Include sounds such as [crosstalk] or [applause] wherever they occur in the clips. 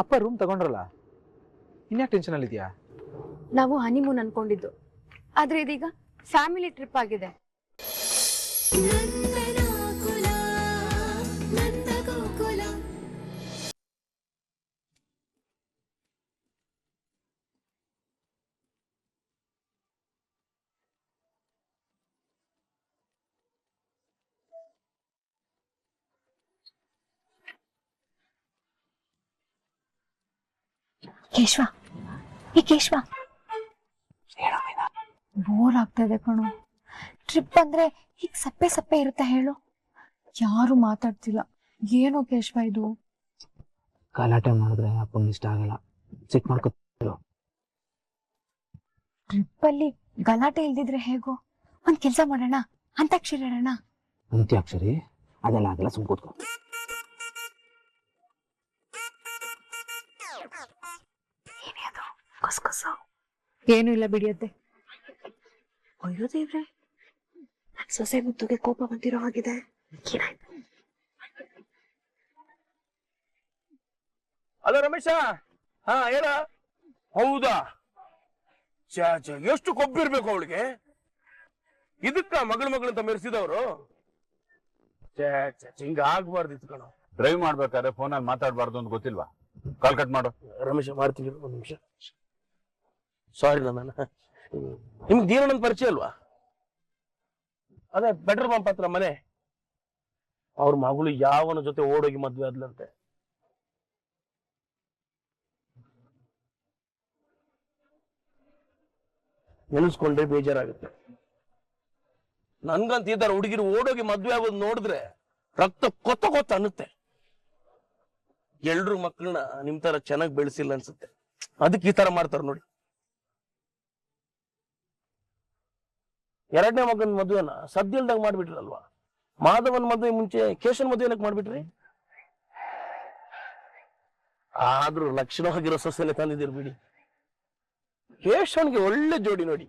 ಅಪ್ಪ room ತಗೊಂಡ್ರಲ್ಲ? ಇನ್ಯಾಕೆ tension ಅಲ್ಲಿ ಇದೆಯಾ? ನಾವು ಹನಿಮೂನ್ ಅನ್ಕೊಂಡಿದ್ದು. ಆದ್ರೆ ಇದೀಗ ಫ್ಯಾಮಿಲಿ ಟ್ರಿಪ್ ಆಗಿದೆ. ಕೇಶವ. ಈ ಕೇಶವ. ಬೋರ್ ಆಗ್ತಾ ಇದೆ ಕಣು. ಟ್ರಿಪ್ ಅಂದ್ರೆ ಈಗ ಸಪ್ಪೆ ಸಪ್ಪೆ ಇರುತ್ತೆ ಹೇಳು. ಯಾರು ಮಾತಾಡ್ತಿಲ್ಲ. ಏನೋ ಕೇಶವ ಇದು. ಗಲಾಟೆ ಮಾಡಿದ್ರೆ ಅಪ್ಪಂಗೆ ಇಷ್ಟ ಆಗಲ್ಲ. ಚೆಕ್ ಮಾಡ್ಕೊ ಟ್ರಿಪ್ ಅಲ್ಲಿ ಗಲಾಟೆ ಇಲ್ದಿದ್ರೆ ಹೇಗೋ? ಒಂದ್ ಕೆಲ್ಸ ಮಾಡೋಣ. ಅಂತಾಕ್ಷರಿ ಆಡೋಣ ಅಂತ್ಯಾಕ್ಷರಿ. ಅದೆಲ್ಲ ಆಗಲ್ಲ ಸುಮ್ ಕೂತ್ಕೊ. ಏನು ಇಲ್ಲ ಬಿಡಿಯತ್ತೆ ಅಯ್ಯೋ ದೇವ್ರೆ ಸೊಸೆ ಮುತ್ತುಗೆ ಕೋಪ ಬಂದಿರೋ ಹಾಗಿದೆ. ಅಲೋ ರಮೇಶ ಹಾ ಏನ ಹೌದಾ? ಛೆ, ಛೆ, ಎಷ್ಟು ಕೊಬ್ಬಿರ್ಬೇಕು ಅವಳಿಗೆ? ಇದಕ್ಕ ಮಗಳ ಮಗಳಂತ ಮೆರೆಸಿದವರು? ಹಿಂಗ ಆಗ್ಬಾರ್ದಿತ್ತು ಕಣ. ಡ್ರೈವ್ ಮಾಡ್ಬೇಕಾದ್ರೆ ಫೋನಲ್ಲಿ ಮಾತಾಡಬಾರ್ದು ಅಂತ ಗೊತ್ತಿಲ್ವಾ? ಕಾಲ್ ಕಟ್ ಮಾಡು. ರಮೇಶ ಮಾಡ್ತೀವಿ ಒಂದ್ ನಿಮಿಷ. ಸಾರಿ ನನ್ನ ನಿಮ್ಗೆ ದೀನಣ್ಣನ ಪರಿಚಯ ಅಲ್ವಾ? ಅದೇ ಬೆಟ್ರ್ ಬಂಪ್ ಹತ್ರ ಮನೆ. ಅವ್ರ ಮಗಳು ಯಾವನ ಜೊತೆ ಓಡೋಗಿ ಮದ್ವೆ ಆದ್ಲಂತೆ. ನೆನೆಸ್ಕೊಂಡ್ರೆ ಬೇಜಾರಾಗುತ್ತೆ. ನನ್ಗಂತ ಇದ್ದಾರೆ ಹುಡುಗಿರು ಓಡೋಗಿ ಮದ್ವೆ ಆಗೋದು ನೋಡಿದ್ರೆ ರಕ್ತ ಕೊತ್ತ ಕೊತ್ತ ಅನ್ನುತ್ತೆ. ಎಲ್ರು ಮಕ್ಕಳನ್ನ ನಿಮ್ ತರ ಚೆನ್ನಾಗಿ ಬೆಳೆಸಿಲ್ಲ ಅನ್ಸುತ್ತೆ. ಅದಕ್ಕೆ ಈ ತರ ಮಾಡ್ತಾರ ನೋಡಿ. ಎರಡನೇ ಮಗನ ಮದುವೆನ ಸದ್ಯಲ್ದಾಗ ಮಾಡ್ಬಿಟ್ರಲ್ವಾ? ಮಾಧವನ್ ಮದುವೆ ಮುಂಚೆ ಕೇಶನ್ ಮದುವೆ ಏನಕ್ಕೆ ಮಾಡ್ಬಿಟ್ರಿ? ಆದ್ರೂ ಲಕ್ಷಣವಾಗಿರೋ ಸೊಸೆಲೆ ತಂದಿದ್ದೀರಿ ಬಿಡಿ. ಕೇಶವನ್ಗೆ ಒಳ್ಳೆ ಜೋಡಿ ನೋಡಿ.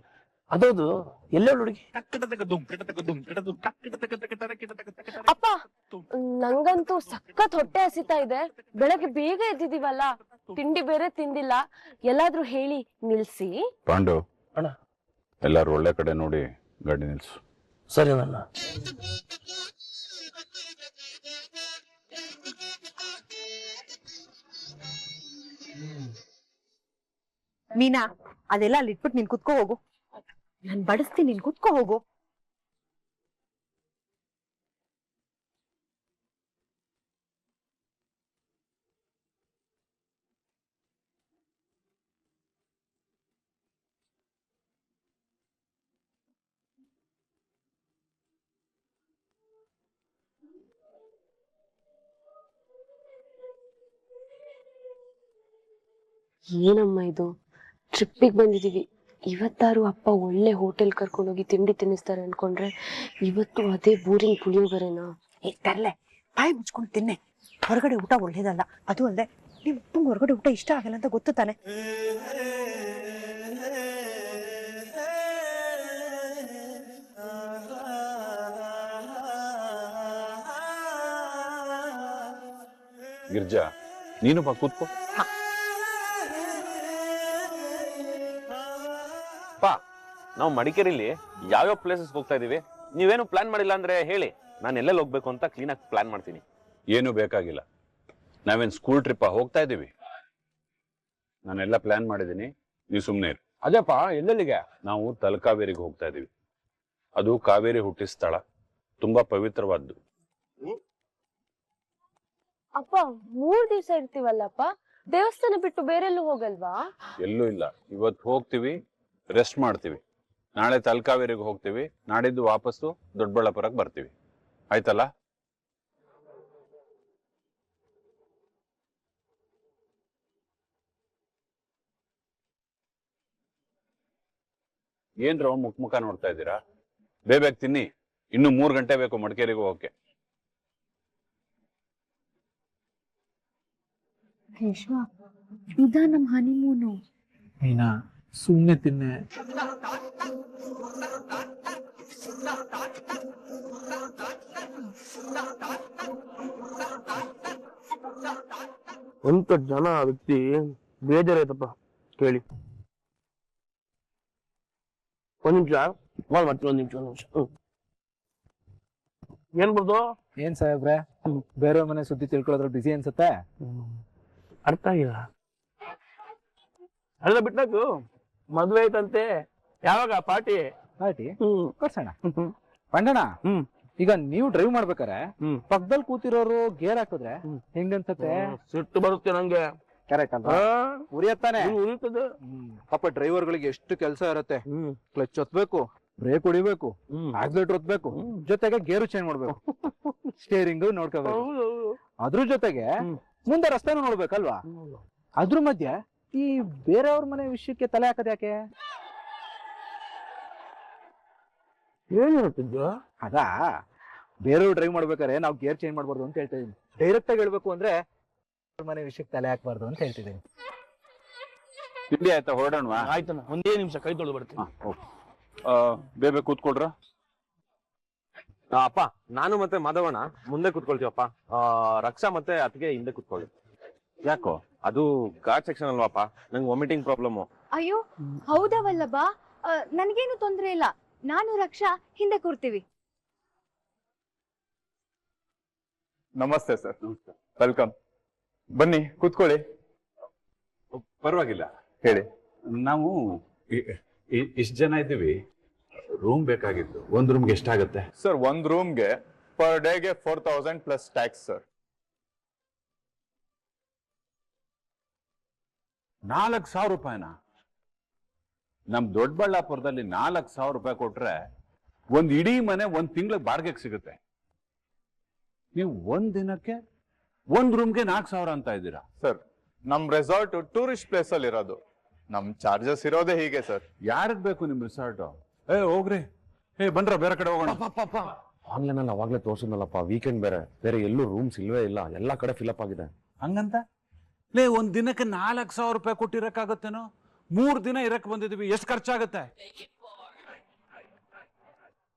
ಅದೌದು ಎಲ್ಲೇ ಹುಡುಗಿ? ಅಪ್ಪ ನಂಗಂತೂ ಸಖತ್ ಹೊಟ್ಟೆ ಹಸಿತಾ ಇದೆ. ಬೆಳಗ್ಗೆ ಬೇಗ ಎದ್ದಿದೀವಲ್ಲ ತಿಂಡಿ ಬೇರೆ ತಿಂದಿಲ್ಲ. ಎಲ್ಲಾದ್ರೂ ಹೇಳಿ ನಿಲ್ಸಿ. ಪಾಂಡು ಅಣ್ಣ. ಎಲ್ಲಾರು ಒಳ್ಳೆ ಕಡೆ ನೋಡಿ. ಗಾಡಿ ನಿಲ್ಸು. ಸರಿ ನನ್ನ ಮೀನಾ ಅದೆಲ್ಲ ಅಲ್ಲಿ ಇಟ್ಬಿಟ್ಟು ನೀನ್ ಕುತ್ಕೋ ಹೋಗು. ನಾನ್ ಬಡಿಸ್ತೀನಿ ನೀನ್ ಕುತ್ಕೋ ಹೋಗು. ಏನಮ್ಮ ಇದು? ಟ್ರಿಪ್ಪಿಗೆ ಬಂದಿದ್ದೀವಿ ಇವತ್ತಾರು ಅಪ್ಪ ಒಳ್ಳೆ ಹೋಟೆಲ್ ಕರ್ಕೊಂಡೋಗಿ ತಿಂಡಿ ತಿನ್ನಿಸ್ತಾರೆ ಅನ್ಕೊಂಡ್ರೆ ಇವತ್ತು ಅದೇ ಬೋರಿಂಗ್ ಪುಳಿಯೋಗರೆನಾ ಏ ತರ್ಲೆ. ಬಾಯಿ ಮುಚ್ಕೊಂಡು ತಿನ್ನೆ. ಹೊರಗಡೆ ಊಟ ಒಳ್ಳೇದಲ್ಲ. ಅದು ಅಲ್ಲದೆ ನಿಮ್ ಅಪ್ಪಂಗ್ ಹೊರಗಡೆ ಊಟ ಇಷ್ಟ ಆಗಲ್ಲ ಅಂತ ಗೊತ್ತು ತಾನೆ? ಗಿರ್ಜಾ ನೀನು ಬಾ ಕೂತ್ಕೋ ನಾವು ಮಡಿಕೇರಿಲಿ ಯಾವ್ಯಾವ ಪ್ಲೇಸಸ್ ಹೋಗ್ತಾ ಇದೀವಿ? ನೀವೇನು ಪ್ಲಾನ್ ಮಾಡಿಲ್ಲ ಅಂದ್ರೆ ಹೇಳಿ. ನಾನು ಎಲ್ಲೆಲ್ಲಿ ಹೋಗ್ಬೇಕು ಅಂತ ಕ್ಲೀನ್ ಆಗಿ ಪ್ಲಾನ್ ಮಾಡ್ತೀನಿ. ಏನು ಬೇಕಾಗಿಲ್ಲ. ನಾವೇನು ಸ್ಕೂಲ್ ಟ್ರಿಪ್ ಹೋಗ್ತಾ ಇದೀವಿ. ನಾನೆಲ್ಲ ಪ್ಲಾನ್ ಮಾಡಿದ್ದೀನಿ. ನೀವು ಸುಮ್ಮನೆ ಇರು. ಅದೇಪ್ಪ ಎಲ್ಲೆಲ್ಲಿಗೆ? ನಾವು ತಲಕಾವೇರಿಗೆ ಹೋಗ್ತಾ ಇದೀವಿ. ಅದು ಕಾವೇರಿ ಹುಟ್ಟಿದ ಸ್ಥಳ. ತುಂಬಾ ಪವಿತ್ರವಾದ್ದು. ಅಪ್ಪ ಮೂರ್ ದಿವಸ ಇರ್ತೀವಲ್ಲಪ್ಪ? ದೇವಸ್ಥಾನ ಬಿಟ್ಟು ಬೇರೆಲ್ಲೂ ಹೋಗಲ್ವಾ? ಎಲ್ಲೂ ಇಲ್ಲ. ಇವತ್ತು ಹೋಗ್ತೀವಿ ರೆಸ್ಟ್ ಮಾಡ್ತೀವಿ. ನಾಳೆ ತಲಕಾವೇರಿಗೆ ಹೋಗ್ತೀವಿ. ನಾಡಿದ್ದು ವಾಪಸ್ಸು ದೊಡ್ಡಬಳ್ಳಾಪುರಕ್ಕೆ ಬರ್ತೀವಿ. ಆಯ್ತಲ್ಲ? ಏನ್ರೋ ಮುಖ ಮುಖ ನೋಡ್ತಾ ಇದ್ದೀರಾ? ಬೇಬೇಕ್ ತಿನ್ನಿ. ಇನ್ನು ಮೂರು ಗಂಟೆ ಬೇಕು ಮಡಿಕೇರಿಗೆ ಹೋಗಕ್ಕೆ ಕೇಶವ ಇದ ನಮ್ ಹನಿಮೂನು ಮೀನಾ ಸುಮ್ಮನೆ ತಿನ್ನೆ. ಎಂತ ಜನ ವ್ಯಕ್ತಿ? ಬೇಜಾರಾಯ್ತಪ್ಪ ಕೇಳಿ. ಒಂದ್ ನಿಮಿಷ ಕಾಲ್ ಮಾಡ್ತೀನಿ ಒಂದ್ ನಿಮಿಷ ಒಂದ್ ನಿಮಿಷ. ಏನ್ ಬರ್ದು ಏನ್ ಸಾಹೇಬ್ರೆ? ಬೇರೆ ಮನೆ ಸುದ್ದಿ ತಿಳ್ಕೊಳ್ಳೋದ್ರ ಬಿಸಿ ಅನ್ಸುತ್ತೆ? ಅರ್ಥ ಆಗಿಲ್ಲ. ಅಲ್ಲ ಬಿಟ್ಟಾಕು ಮದ್ವೆ ಐತಂತೆ ಯಾವಾಗ? ಪಾರ್ಟಿ? ಪಾರ್ಟಿ? ಹ್ಮ್. ಕೊಡ್ಸೋಣ. ಪಂಡಣ ಹ್ಮ್. ಈಗ ನೀವು ಡ್ರೈವ್ ಮಾಡ್ಬೇಕಾರೆ ಹ್ಮ್. ಪಕ್ಕದಲ್ಲಿ ಕೂತಿರೋರು ಗೇರ್ ಹಾಕಿದ್ರೆ ಹೆಂಗ್ ಹೆಂಗನ್ಸತ್ತೆ? ಸಿಟ್ಟು ಬರುತ್ತೆ ನಂಗೆ. ಕರೆಕ್ಟ್ ಅಂತ ಉರಿಯತ್ತಾನೆ. ಉರಿತದೆ ಪಾಪ ಡ್ರೈವರ್ಗಳಿಗೆ ಎಷ್ಟು ಕೆಲಸ ಇರುತ್ತೆ. ಕ್ಲಚ್ ಒತ್ಬೇಕು ಬ್ರೇಕ್ ಹೊಡಿಬೇಕು ಆಕ್ಸಿಲೇಟರ್ ಒತ್ಬೇಕು ಜೊತೆಗೆ ಗೇರು ಚೇಂಜ್ ಮಾಡ್ಬೇಕು. [laughs] ಸ್ಟೇರಿಂಗ್ ನೋಡ್ಕೋಬೇಕು. ಅದ್ರ ಜೊತೆಗೆ. ಮುಂದೆ ರಸ್ತೆನೂ ನೋಡ್ಬೇಕಲ್ವಾ? ಅದ್ರ ಮಧ್ಯೆ ಈ ಬೇರೆಯವ್ರ ಮನೆ ವಿಷಯಕ್ಕೆ ತಲೆ ಹಾಕದ್ ಯಾಕೆ? ಏನ್ ಅದ ಅದಾ? ಬೇರೆಯವ್ರು ಡ್ರೈವ್ ಮಾಡ್ಬೇಕಾದ್ರೆ ನಾವು ಗೇರ್ ಚೇಂಜ್ ಮಾಡ್ಬಾರ್ದು ಅಂತ ಹೇಳ್ತಾ ಇದೀನಿ. ಡೈರೆಕ್ಟ್ ಆಗಿ ಹೇಳ್ಬೇಕು ಅಂದ್ರೆ ಅವ್ರ ಮನೆ ವಿಷಯಕ್ಕೆ ತಲೆ ಹಾಕ್ಬಾರ್ದು ಅಂತ ಹೇಳ್ತಿದ್ದೀನಿ ತಿಂಡಿ ಆಯ್ತಾ? ಹೊರಡೋಣವಾ? ಆಯ್ತಣ್ಣ ಒಂದೇ ನಿಮಿಷ ಕೈ ತೊಳೆದು ಬರ್ತೀನಿ. ಬೇಬೆ ಕೂತ್ಕೊಳ್ರ? ಆ, ಅಪ್ಪ ನಾನು ಮತ್ತೆ ಮಾಧವಣ್ಣ ಮುಂದೆ ಕುತ್ಕೊಳ್ತೀವಪ್ಪ. ರಕ್ಷಾ ಮತ್ತೆ ಅತ್ತಿಗೆ ಹಿಂದೆ ಕುತ್ಕೊಳ್ಳಿ. ಯಾಕೋ? ಅದು ಗಾರ್ಡ್ ಸೆಕ್ಷನ್ ಅಲ್ವಾಪ? ನಂಗೆ ವಾಮಿಟಿಂಗ್ ಪ್ರಾಬ್ಲಮ್ ಅಯ್ಯೋ ಹೌದಾ ವಲ್ಲಭ ಆ, ನನ್ಗೇನು ತೊಂದ್ರೆ ಇಲ್ಲ. ನಾನು ರಕ್ಷಾ ಹಿಂದೆ ಕೂರ್ತೀವಿ. ನಮಸ್ತೆ ಸರ್. ವೆಲ್ಕಮ್ ಬನ್ನಿ ಕೂತ್ಕೊಳ್ಳಿ. ಪರವಾಗಿಲ್ಲ. ಹೇಳಿ. ನಾವು ಇಷ್ಟು ಜನ ಇದ್ದೀವಿ. ರೂಮ್ ಬೇಕಾಗಿತ್ತು. ಒಂದು ರೂಮ್ಗೆ ಎಷ್ಟಾಗುತ್ತೆ? ಸರ್ ಒಂದ್ ರೂಮ್ಗೆ ಪರ್ ಡೇಗೆ four thousand plus tax sir. ನಾಲ್ಕು ಸಾವಿರ ರೂಪಾಯಿನ? ನಮ್ ದೊಡ್ಡಬಳ್ಳಾಪುರದಲ್ಲಿ ನಾಲ್ಕು ಸಾವಿರ ರೂಪಾಯಿ ಕೊಟ್ರೆ ಒಂದ್ ಇಡೀ ಮನೆ ಒಂದ್ ತಿಂಗಳಿಗೆ ಬಾಡಿಗೆಗೆ ಸಿಗುತ್ತೆ. ನೀವು ಒಂದ್ ದಿನಕ್ಕೆ ಒಂದ್ ರೂಮ್ಗೆ ನಾಲ್ಕು ಸಾವಿರ ಅಂತ ಇದ್ದೀರಾ? ಸರ್ ನಮ್ ರೆಸಾರ್ಟ್ ಟೂರಿಸ್ಟ್ ಪ್ಲೇಸ್ ಅಲ್ಲಿ ಇರೋದು. ನಮ್ ಚಾರ್ಜಸ್ ಇರೋದೇ ಹೀಗೆ ಸರ್. ಯಾರಿಗ್ ಬೇಕು ನಿಮ್ ರೆಸಾರ್ಟ್ ಏ ಹೋಗ್ರಿ. ಏ ಬಂದ್ರ ಬೇರೆ ಕಡೆ ಹೋಗೋಣ. ಆನ್ಲೈನ್ ಅಲ್ಲಿ ಅವಾಗ್ಲೇ ತೋರ್ಸಿದ್ನಲ್ಲಪ್ಪ. ವೀಕೆಂಡ್ ಬೇರೆ. ಬೇರೆ ಎಲ್ಲೂ ರೂಮ್ಸ್ ಇಲ್ವೇ ಇಲ್ಲ. ಎಲ್ಲಾ ಕಡೆ ಫಿಲಪ್ ಆಗಿದೆ. ಹಂಗಂತ? ಲೇ ಒಂದು ದಿನಕ್ಕೆ ನಾಲ್ಕು ಸಾವಿರ ರೂಪಾಯಿ ಕೊಟ್ಟಿರಕ್ಕಾಗತ್ತೇನೋ? ಮೂರು ದಿನ ಇರಕ್ ಬಂದಿದ್ದೀವಿ ಎಷ್ಟು ಖರ್ಚಾಗತ್ತೆ?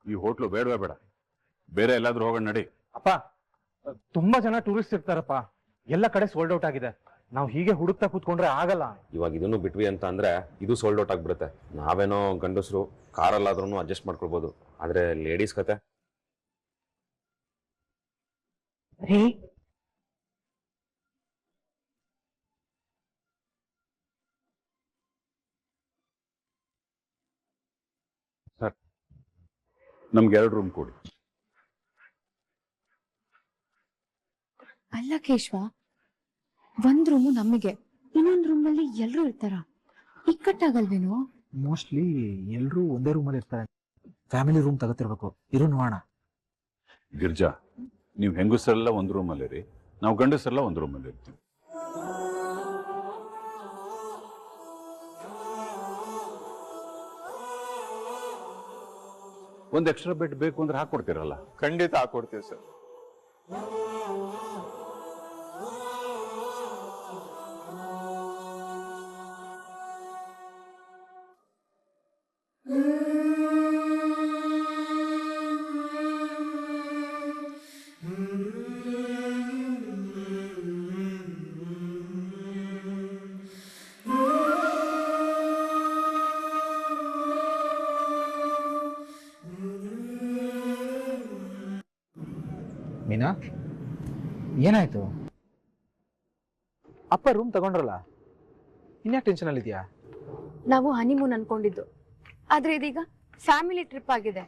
ಈ ಹೋಟ್ಲು ಬೇಡವೇ ಬೇಡ. ಬೇರೆ ಎಲ್ಲಾದ್ರೂ ಹೋಗೋಣ ನಡಿ. ಅಪ್ಪ ತುಂಬಾ ಜನ ಟೂರಿಸ್ಟ್ ಇರ್ತಾರಪ್ಪ. ಎಲ್ಲ ಕಡೆ ಸೋಲ್ಡ್ ಔಟ್ ಆಗಿದೆ. ನಾವು ಹೀಗೆ ಹುಡುಕ್ತಾ ಕೂತ್ಕೊಂಡ್ರೆ ಆಗಲ್ಲ. ಇವಾಗ ಇದನ್ನು ಬಿಟ್ವಿ ಅಂತ ಅಂದ್ರೆ ಇದು ಸೋಲ್ಡ್ ಔಟ್ ಆಗ್ಬಿಡುತ್ತೆ. ನಾವೇನೋ ಗಂಡಸರು ಕಾರಲ್ಲಾದ್ರೂ ಅಡ್ಜಸ್ಟ್ ಮಾಡ್ಕೊಳ್ಬೋದು. ಆದ್ರೆ ಲೇಡೀಸ್ ಕತೆ? ರೀ ನಮ್ಗೆ ಎರಡು ರೂಮ್ ಕೊಡಿ. ಅಲ್ಲ ಕೇಶ್ವ ಒಂದ್ ರೂಮು ನಮಗೆ ಇನ್ನೊಂದ್ ರೂಮ್ ಅಲ್ಲಿ ಎಲ್ರು ಇರ್ತಾರ? ಇಕ್ಕಟ್ಟಾಗಲ್ವೇನು? ಮೋಸ್ಟ್ಲಿ ಎಲ್ಲರೂ ಒಂದೇ ರೂಮಲ್ಲಿ ಇರ್ತಾರೆ. ಫ್ಯಾಮಿಲಿ ರೂಮ್ ತಗೋತಿರ್ಬೇಕು ಇರು ನೋಡೋಣ. ಗಿರ್ಜಾ ನೀವು ಹೆಂಗಸರೆಲ್ಲ ಒಂದು ರೂಮಲ್ಲಿ ಇರಿ ನಾವು ಗಂಡಸರೆಲ್ಲ ಒಂದು ರೂಮಲ್ಲಿ ಇರ್ತೀವಿ ಒಂದು ಎಕ್ಸ್ಟ್ರಾ ಬೆಡ್ ಬೇಕು ಅಂದ್ರೆ ಹಾಕೊಡ್ತೀರಲ್ಲ? ಖಂಡಿತ ಹಾಕೊಡ್ತೀವಿ ಸರ್. ಏನಾಯ್ತು? ಅಪ್ಪ ರೂಮ್ ತಗೊಂಡ್ರಲ್ಲ? ಇನ್ಯಾಕೆ ಟೆನ್ಷನ್ ಅಲ್ಲಿ ಇದೆಯಾ ನಾವು ಹನಿಮೂನ್ ಅನ್ಕೊಂಡಿದ್ದು. ಆದ್ರೆ ಇದೀಗ ಫ್ಯಾಮಿಲಿ ಟ್ರಿಪ್ ಆಗಿದೆ.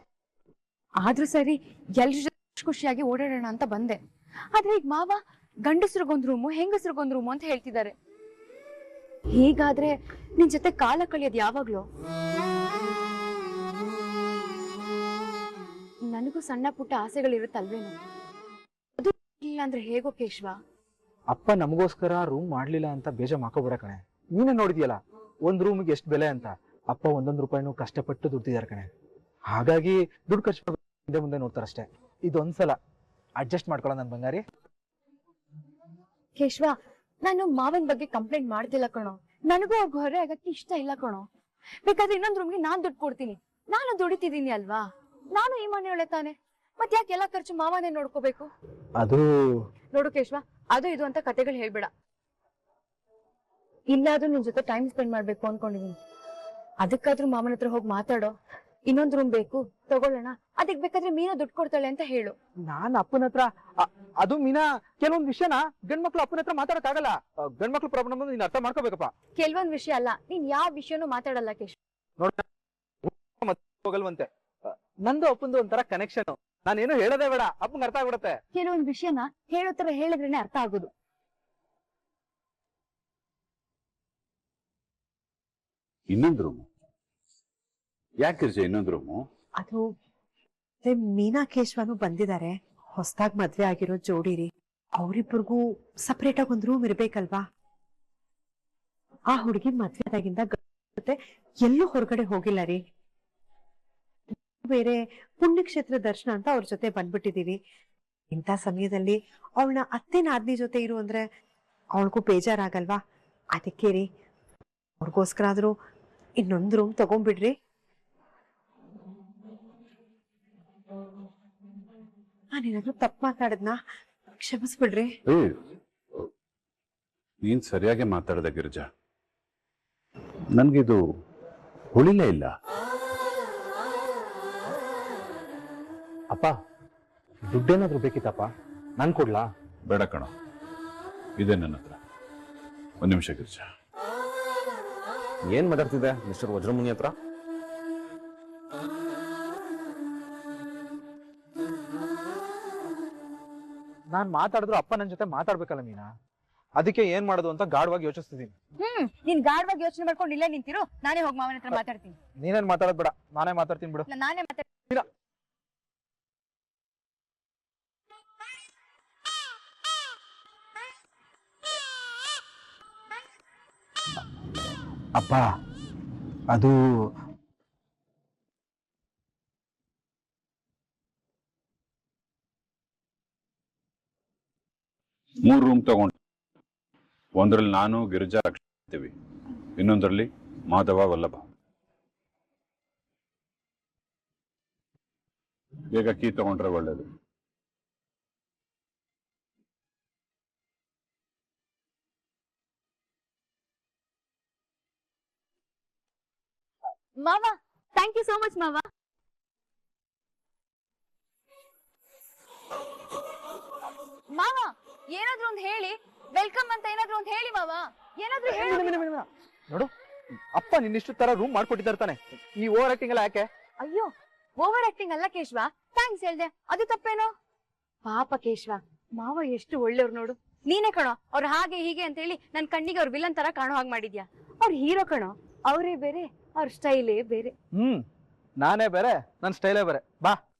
ಆದ್ರೂ ಸರಿ ಎಲ್ರ ಜೊತೆ ಖುಷ್ ಖುಷಿಯಾಗಿ ಓಡಾಡೋಣ ಅಂತ ಬಂದೆ. ಆದ್ರೆ ಈಗ ಮಾವ ಗಂಡಸ್ರಿಗೊಂದ್ ರೂಮು ಹೆಂಗಸ್ರಿಗೊಂದ್ ರೂಮು ಅಂತ ಹೇಳ್ತಿದ್ದಾರೆ. ಹೀಗಾದ್ರೆ ನಿನ್ ಜೊತೆ ಕಾಲ ಕಳಿಯೋದು ಯಾವಾಗ್ಲೂ? ನನಗೂ ಸಣ್ಣ ಪುಟ್ಟ ಆಸೆಗಳಿರುತ್ತಲ್ವೇನೋ? ಇಲ್ಲ ಅಂದ್ರೆ ಹೇಗೋ ಕೇಶ್ವ ಅಪ್ಪ ನಮಗೋಸ್ಕರ ರೂಮ್ ಮಾಡ್ಲಿಲ್ಲ ಅಂತ ಬೇಜ ಮಾಕೋಬೇಡ ಕಣೆ. ನೀನೇ ನೋಡಿದ್ಯಲ್ಲ ಒಂದ್ ರೂಮ್ಗೆ ಎಷ್ಟು ಬೆಲೆ ಅಂತ. ಅಪ್ಪ ಒಂದೊಂದು ರೂಪಾಯಿನೂ ಕಷ್ಟಪಟ್ಟು ದುಡ್ದಿದ್ದಾರೆ ಕಣೆ. ಹಾಗಾಗಿ ದುಡ್ಡು ಖರ್ಚು ಮಾಡ್ಬೇಕು ಹಿಂದೆ ಮುಂದೆ ನೋಡ್ತಾರಷ್ಟೇ. ಇದೊಂದ್ಸಲ ಅಡ್ಜಸ್ಟ್ ಮಾಡ್ಕೊಳ್ಳೋ ನನ್ ಬಂಗಾರಿ. ಕೇಶ್ವ ನಾನು ಮಾವನ್ ಬಗ್ಗೆ ಕಂಪ್ಲೇಂಟ್ ಮಾಡ್ತಿಲ್ಲ ಕಣೋ. ನನಗೂ ಅವ್ರಿಗೆ ಹೊರೆ ಆಗಕ್ಕೆ ಇಷ್ಟ ಇಲ್ಲ ಕಣೋ. ಬೇಕಾದ್ರೆ ಇನ್ನೊಂದ್ ರೂಮ್ಗೆ ನಾನ್ ದುಡ್ಡು ಕೊಡ್ತೀನಿ. ನಾನು ದುಡಿತಿದ್ದೀನಿ ಅಲ್ವಾ? ನಾನು ಈ ಮನೆಯೊಳೆ ತಾನೆ. ಮತ್ ಯಾಕೆ ಎಲ್ಲ ಖರ್ಚು ಮಾವನೇ ನೋಡ್ಕೋಬೇಕು? ಅದು ನೋಡು ಕೇಶ್ವ ಅದು ಇದು ಅಂತ ಕತೆಗಳು ಹೇಳ್ಬೇಡ. ಇಲ್ಲಾದ್ರೂ ನಿನ್ ಜೊತೆ ಟೈಮ್ ಸ್ಪೆಂಡ್ ಮಾಡ್ಬೇಕು ಅನ್ಕೊಂಡಿದೀನಿ. ಅದಕ್ಕಾದ್ರೂ ಮಾಮನ ಹತ್ರ ಹೋಗಿ ಮಾತಾಡೋ. ಇನ್ನೊಂದ್ ರೂಮ್ ಬೇಕು ತಗೊಳ್ಳೋಣ. ಅದಕ್ ಬೇಕಾದ್ರೆ ಮೀನಾ ದುಡ್ಡು ಕೊಡ್ತಾಳೆ ಅಂತ ಹೇಳು. ನಾನ್ ಅಪ್ಪನ ಹತ್ರ ಅ- ಅದು ಮೀನಾ ಕೆಲವೊಂದ್ ವಿಷಯನ ಗಂಡ್ಮಕ್ಳು ಅಪ್ಪನ ಹತ್ರ ಮಾತಾಡಕ್ ಆಗಲ್ಲ. ಗಂಡ್ಮಕ್ಳು ಪ್ರಾಬ್ಲಮ್ ನೀನ್ ಅರ್ಥ ಮಾಡ್ಕೋಬೇಕಪ್ಪ. ಕೆಲವೊಂದ್ ವಿಷಯ ಅಲ್ಲ ನೀನ್ ಯಾವ ವಿಷಯನೂ ಮಾತಾಡಲ್ಲ ಕೇಶ್ ಹೋಗಲ್ವಂತೆ. ಅ, ನಂದು ಅಪ್ಪಂದು ಒಂಥರ ಕನೆಕ್ಷನ್ ನಾನೇನು ಹೇಳೋದೇ ಬೇಡ. ಅಪ್ಪ ಅರ್ಥ ಆಗ್ಬಿಡತ್ತೆ. ಕೆಲವೊಂದು ವಿಷಯನ ಹೇಳೋ ತರ ಹೇಳಿದ್ರೇನೆ ಅರ್ಥ ಆಗೋದು. ಇನ್ನೊಂದು ರೂಮು ಯಾಕೆ ಇನ್ನೊಂದು ರೂಮು ಅದು ಅದೇ ಮೀನಾ ಕೇಶವನು ಬಂದಿದ್ದಾರೆ. ಹೊಸದಾಗಿ ಮದ್ವೆ ಆಗಿರೋ ಜೋಡಿರಿ ಅವರಿಬ್ಬರಿಗೂ ಸಪರೇಟ್ ಆಗಿ ಒಂದು ರೂಮ್ ಇರ್ಬೇಕಲ್ವಾ? ಆ ಹುಡುಗಿ ಮದ್ವೆ ಆದಾಗಿಂದ ಗಂಡ ಜೊತೆ ಎಲ್ಲೂ ಹೊರಗಡೆ ಹೋಗಿಲ್ಲ ರೀ. ಬೇರೆ ಪುಣ್ಯಕ್ಷೇತ್ರ ದರ್ಶನ ಅಂತ ಅವ್ರ ಜೊತೆ ಬಂದ್ಬಿಟ್ಟಿದೀವಿ. ಇಂಥ ಸಮಯದಲ್ಲಿ ಅವಳನ್ನ ಅತ್ತೆ ನಾದ್ನಿ ಜೊತೆ ಇರು ಅಂದ್ರೆ ಅವಳಿಗೂ ಬೇಜಾರಾಗಲ್ವಾ? ಅದಕ್ಕೆ ರೀ ಅವ್ರಿಗೋಸ್ಕರ ಆದ್ರೂ ಇನ್ನೊಂದು ರೂಮ್ ತಗೊಂಡ್ಬಿಡ್ರಿ. ನಾನೇನಾದ್ರೂ ತಪ್ಪು ಮಾತಾಡದ್ನ? ಕ್ಷಮಿಸ್ಬಿಡ್ರಿ. ನೀನ್ ಸರಿಯಾಗಿ ಮಾತಾಡ್ದ ಗಿರಿಜಾ. ನನ್ಗಿದು ಉಳಿಲೇ ಇಲ್ಲ. ಅಪ್ಪ ದುಡ್ಡೇನಾದ್ರೂ ಬೇಕಿತ್ತಪ್ಪ? ನನ್ ಕೊಡ್ಲಾ? ಬೇಡ ಕಣ. ಇದೆ ನನ್ನ ಹತ್ರ. ಒಂದ್ ನಿಮಿಷ ಗಿರಿಜಾ. ಏನ್ ಮಾತಾಡ್ತಿದೆ ಮಿಸ್ಟರ್ ವಜ್ರಮುನಿ ಹತ್ರ? ನಾನ್ ಮಾತಾಡಿದ್ರು ಅಪ್ಪ ನನ್ ಜೊತೆ ಮಾತಾಡ್ಬೇಕಲ್ಲ ಮೀನಾ? ಅದಕ್ಕೆ ಏನ್ ಮಾಡೋದು ಅಂತ ಗಾಢವಾಗಿ ಯೋಚಿಸ್ತಿದ್ದೀನಿ. ಹ್ಮ್ ನೀನ್ ಗಾಢವಾಗಿ ಯೋಚನೆ ಮಾಡ್ಕೊಂಡು ಇಲ್ಲೇ ನಿಂತಿರು. ನಾನೇ ಹೋಗಿ ಮಾವನ ಹತ್ರ ಮಾತಾಡ್ತೀನಿ. ನೀನೇನ್ ಮಾತಾಡೋದ್ ಬೇಡ ನಾನೇ ಮಾತಾಡ್ತೀನಿ ಬಿಡು. ನಾನೇ ಮಾತಾಡ್ತೀನಿ. ಅಪ್ಪ ಅದು ಮೂರು ರೂಮ್ ತಗೊಂಡು. ಒಂದ್ರಲ್ಲಿ ನಾನು, ಗಿರಿಜಾ ಇರ್ತೀವಿ ಇನ್ನೊಂದ್ರಲ್ಲಿ ಮಾಧವ, ವಲ್ಲಭ. ಬೇಗ ಕೀ ತಗೊಂಡ್ರೆ ಒಳ್ಳೇದು. ಮಾವ ಥ್ಯಾಂಕ್ ಯು ಸೋ ಮಚ್ ಮಾವ. ಮಾವ ಏನಾದ್ರೂ ಒಂದ್ ಹೇಳಿ ವೆಲ್ಕಮ್ ಅಂತ ಏನಾದ್ರೂ ಒಂದ್ ಹೇಳಿ ಮಾವ. ಏನಾದ್ರೂ ಹೇಳಿ. ನೋಡು ಅಪ್ಪ ನಿನ್ನಿಷ್ಟು ತರ ರೂಮ್ ಮಾಡ್ಕೊಟ್ಟಿದ್ದಾರೆ ತಾನೆ. ಈ ಓವರ್ ಆಕ್ಟಿಂಗ್ ಎಲ್ಲ ಯಾಕೆ? ಅಯ್ಯೋ ಓವರ್ ಆಕ್ಟಿಂಗ್ ಅಲ್ಲ ಕೇಶವ. ಥ್ಯಾಂಕ್ಸ್ ಹೇಳ್ದೆ. ಅದು ತಪ್ಪೇನೋ? ಪಾಪ ಕೇಶವ. ಮಾವ ಎಷ್ಟು ಒಳ್ಳೆಯವ್ರು ನೋಡು. ನೀನೇ ಕಣೋ ಅವ್ರು ಹಾಗೆ ಹೀಗೆ ಅಂತ ಹೇಳಿ ನನ್ ಕಣ್ಣಿಗೆ ಅವ್ರ ವಿಲನ್ ತರ ಕಾಣೋ ಹಾಗೆ ಮಾಡಿದ್ಯಾ? ಅವ್ರ ಹೀರೋ ಕಣೋ ಅವರೇ ಬೇರೆ. ಅವ್ರ ಸ್ಟೈಲೇ ಬೇರೆ. ಹ್ಮ್ ನಾನೇ ಬೇರೆ ನನ್ನ ಸ್ಟೈಲೇ ಬೇರೆ. ಬಾ.